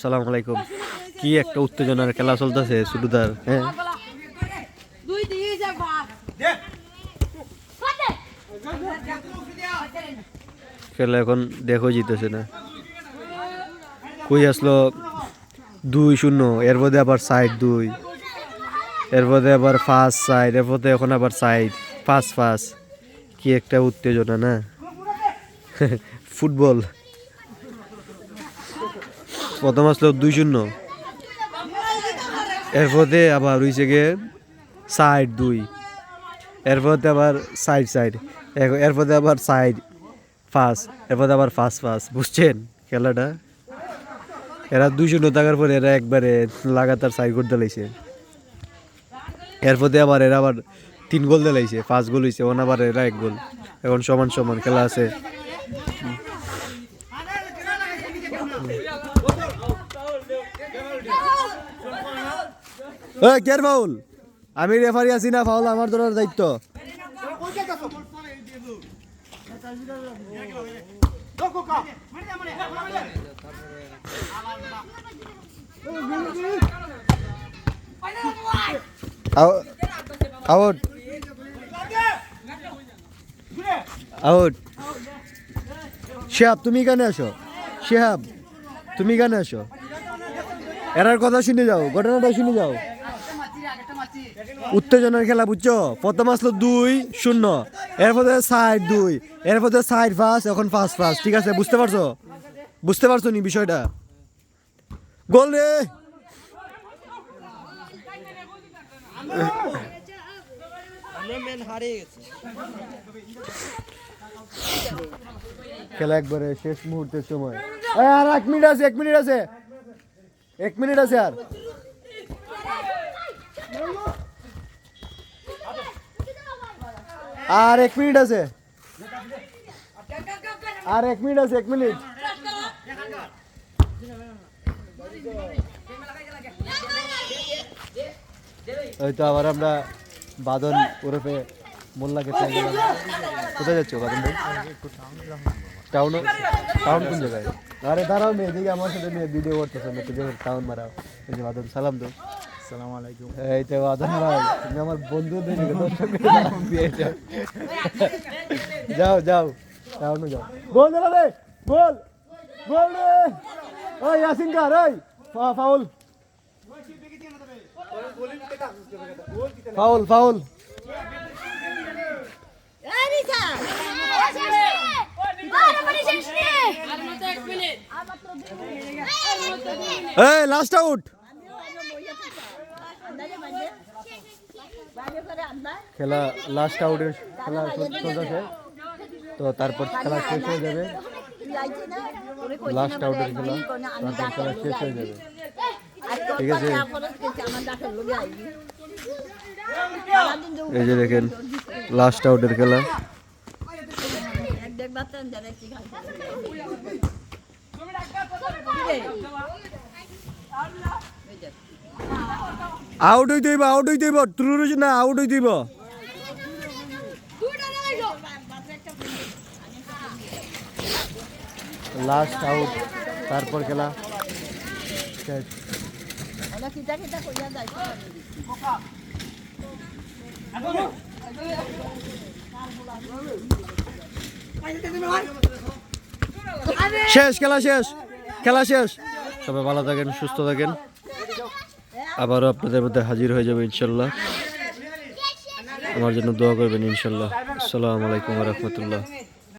সালাম আলাইকুম। কি একটা উত্তেজনার খেলা চলতেছে, সুলুদার হ্যাঁ? খেলা এখন দেখো জিতেছে না। কই আসলো? দুই শূন্য, এর মধ্যে আবার সাইড দুই, এর মধ্যে আবার ফার্স্ট সাইড এর মধ্যে এখন আবার সাইড ফার্স্ট ফার্স্ট কি একটা উত্তেজনা না? ফুটবল। প্রথম আসলো দুই শূন্য। এর মধ্যে আবার হইছে গিয়ে সাইড দুই। এর মধ্যে আবার সাইড সাইড। এর মধ্যে আবার সাইড ফার্স্ট এর মধ্যে আবার ফার্স্ট ফার্স্ট বুঝছেন খেলাটা? এরা দুই শূন্য থাকার পরে এরা একবারে লাগাতার সাইড গোল দিলাইছে। এর মধ্যে আবার এরা আবার তিন গোল দিলাইছে, পাঁচ গোল হয়েছে ওন আবার এরা এক গোল। এখন সমান সমান খেলা আছে। ওই কের ফাউল? আমি রেফারি আছি না, ফাউল আমার ধরার দায়িত্ব। আউট। আউট। শেহাব, তুমি কেন আসো। শেহাব, তুমি কেন আসো। এরার কথা শুনে যাও, ঘটনাটা শুনে যাও। উত্তেজনার খেলা বুঝছ? প্রথম আসলো দুই, শূন্য। এর মধ্যে সাইড দুই এর মধ্যে সাইড ফার্স্ট, এখন ফার্স্ট ফার্স্ট, ঠিক আছে? বুঝতে পারছ? বুঝতে পারছ নি বিষয়টা? গোল রে! খেলা একবারে শেষ মুহূর্তের সময়। আর এক মিনিট আছে, এক মিনিট আছে। এক মিনিট আছে আর। আর এক মিনিট আছে। আর এক মিনিট আছে, এক মিনিট। ওই তো আবার আমরা বাদন ওরফে মোল্লাকে পেয়ে কোথায় যাচ্ছ বাদন ভাই? টাউন টাউন কোন জায়গায়? আরে দাঁড়াও মেয়ে এদিকে আমার সাথে মেয়ে ভিডিও করতেছে মেয়ে তুই টাউন মারাও। এই যে বাদন সালাম তো সালাম আলাইকুম। এই তো বাদন ভাই তুমি আমার বন্ধুদের দর্শক যাও যাও যাও টাউনে যাও। গোল দাঁড়া রে গোল গোল রে। ওই ইয়াসিন কার ওই ফাউল। ফাউল ফাউল আর মতো এক মিনিট এই লাস্ট আউট খেলা লাস্ট আউটের খেলা চলতেছে তো তারপর খেলা শেষ হয়ে যাবে। লাস্ট আউটের খেলা, তারপর খেলা শেষ হয়ে যাবে। ঠিক আছে। এই যে দেখেন লাস্ট আউটের খেলা। আউট হইতে হইব আউট হইতে হইব। তুলুর না আউট হইতে হইব? লাস্ট আউট তারপর খেলা। শেষ খেলা শেষ খেলা শেষ। সবাই ভালো থাকেন, সুস্থ থাকেন। আবারও আপনাদের মধ্যে হাজির হয়ে যাবে ইনশাল্লাহ। আমার জন্য দোয়া করবেন ইনশাল্লাহ। আসসালামু আলাইকুম রহমতুল্লাহ।